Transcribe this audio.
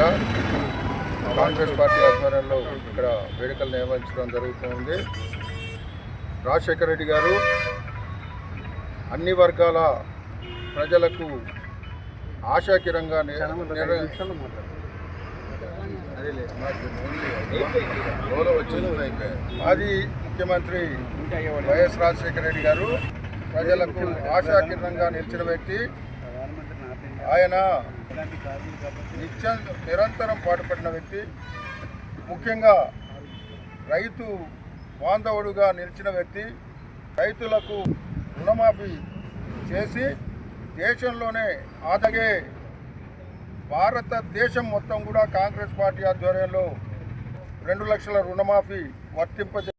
భాగంగా కాంగ్రెస్ పార్టీ ఆధ్వర్యంలో ఇక్కడ వేడుకలు నిర్వహించడం జరుగుతుంది. రాజశేఖర రెడ్డి గారు అన్ని వర్గాల ప్రజలకు ఆశాకిరంగా మాజీ ముఖ్యమంత్రి వైఎస్ రాజశేఖర రెడ్డి గారు ప్రజలకు ఆశాకిరణంగా నిలిచిన వ్యక్తి. ఆయన నిత్యం నిరంతరం పాటుపడిన వ్యక్తి ముఖ్యంగా రైతు బాంధవుడుగా నిలిచిన వ్యక్తి రైతులకు రుణమాఫీ చేసి దేశంలోనే ఆదగే భారతదేశం మొత్తం కూడా కాంగ్రెస్ పార్టీ ఆధ్వర్యంలో రెండు లక్షల రుణమాఫీ వర్తింపజే